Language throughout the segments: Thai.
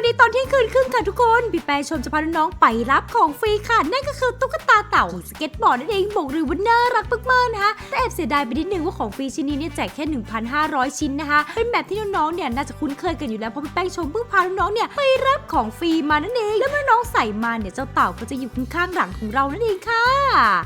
วัสดีตอนเที่ยงคืนครึ่งค่ะทุกคนพี่แปรชมจะพาน้องๆไปรับของฟรีค่ะ นั่นก็คือตุ๊กตาเต่าสเก็ตบอร์ดนั่นเองบอกเลยว่าน่ารักมากๆนะคะแต่แอบเสียดายไปนิดนึงว่าของฟรีชิ้นนี้เนี่ยแจกแค่ 1,500 ชิ้นนะคะ เป็นแบบที่น้องๆเนี่ยน่าจะคุ้นเคยกันอยู่แล้วเพราะพี่แป้งชมเพิ่งพาน้องๆเนี่ยไปรับของฟรีมานั่นเองแล้วเมื่อน้องใส่มาเนี่ยเจ้าเต่าก็จะอยู่ข้างๆหลังของเรานั่นเองค่ะ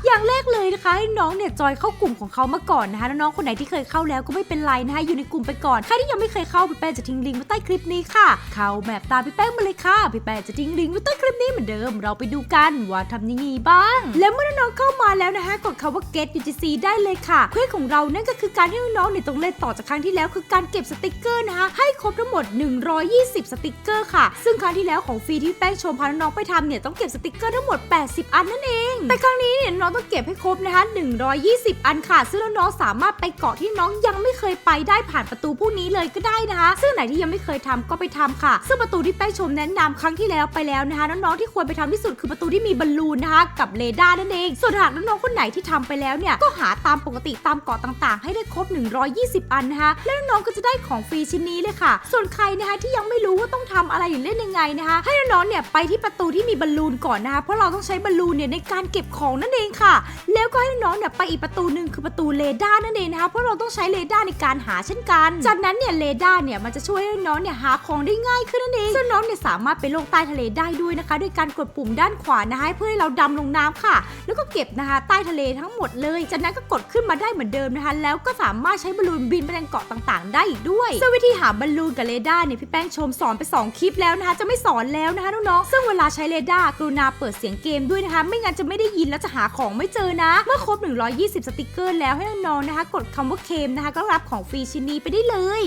อย่างแรกเลยนะคะให้น้องเนี่ยจอยเข้ากลุ่มของเขามาก่อนนะคะแล้วน้องคนไหนที่เคยเข้าแล้วก็ไม่เป็นไรนะคะอยู่ในกลุ่มไปก่อนใครที่ยังไม่เคยเข้าพี่แป้งจะทิ้งลิงก์ไว้ใต้คลิปนี้ค่ะ เข้าแมปตามพี่แป้งมาเลยค่ะ พี่แป้งจะทิ้งลิงก์ไว้ใต้คลิปนี้เหมือนเดิม เราไปดูกันว่าทำยังไงบ้าง แล้วเมื่อน้องเข้ามาแล้วนะคะกดคำว่า get UGC ได้เลยค่ะเพื่อของเรานั่นก็คือการที่น้องๆเนี่ยต้องเล่นต่อจากครั้งที่แล้วคือการเก็บสติกเกอร์นะคะให้ครบทั้งหมด 120 สติกเกอร์ค่ะ ซึ่งครั้งที่แล้วของฟรีที่แป้งชมพาน้องไปทำเนี่ยต้องเก็บสติกเกอร์ทั้งหมด 80 อันนั่นเอง แต่ครั้งนี้เนี่ยน้องต้องเก็บให้ครบนะคะ120 อันค่ะ ซึ่งน้องๆสามารถไปเกาะที่น้องยังไม่เคยไปได้ผ่านประตูพวกนี้เลยก็ได้นะคะ ซึ่งไหนที่ยังไม่เคยทำก็ไปทำค่ะ ซึ่งประตูที่แป้ชมแนะนำครั้งที่แล้วไปแล้วนะคะน้องๆที่ควรไปทำที่สุดคือประตูที่มีบอลลูนนะคะกับเรดาร์นั่นเอง ส่วนหากน้องๆคนไหนที่ทำไปแล้วเนี่ยก็หาตามปกติตามเกาะต่างๆ ให้ได้ครบ 120 อันนะคะแล้วน้องๆก็จะได้ของฟรีชิ้นนี้เลยค่ะ ส่วนใครนะคะที่ยังไม่รู้ว่าต้องทำอะไรหรือเล่นยังไงนะคะให้น้องๆเนี่ยไปที่ประตูที่มีบอลลูนก่อนนะคะเพราะเราต้องใช้บอลลูนเนี่ยในการเก็บของนั่นเองค่ะ แล้วก็ให้น้องๆเนี่ยไปอีกประตูหนึ่งคือประตูเรดาร์นั่นเองนะคะเพราะเราต้องใช้เรดาร์ในการหาเช่นกัน จากนั้นเนี่ยเรดาร์เนี่ยมันจะช่วยให้น้องๆเนี่ยหาของได้ง่ายขึ้นนั่นเองซึ่งน้องเนี่ยสามารถไปลงใต้ทะเลได้ด้วยนะคะด้วยการกดปุ่มด้านขวานะคะเพื่อให้เราดำลงน้ำค่ะ แล้วก็เก็บนะคะใต้ทะเลทั้งหมดเลย จากนั้นก็กดขึ้นมาได้เหมือนเดิมนะคะ แล้วก็สามารถใช้บอลลูนบินไปยังเกาะต่างๆ ได้อีกด้วยซึ่งวิธีหาบอลลูนกับเรดาร์เนี่ยพี่แป้งชมสอนไป 2 คลิปแล้วนะคะ จะไม่สอนแล้วนะคะน้องๆซึ่งเวลาใช้เรดาร์กรุณาเปิดเสียงเกมด้วยนะคะ ไม่งั้นจะไม่ได้ยินแล้วจะหาของไม่เจอนะ เมื่อครบ 120 สติกเกอร์แล้วให้น้องๆนะคะ กดคำว่าเคมนะคะ ก็รับของฟรีชิ้นนี้ไปได้เลย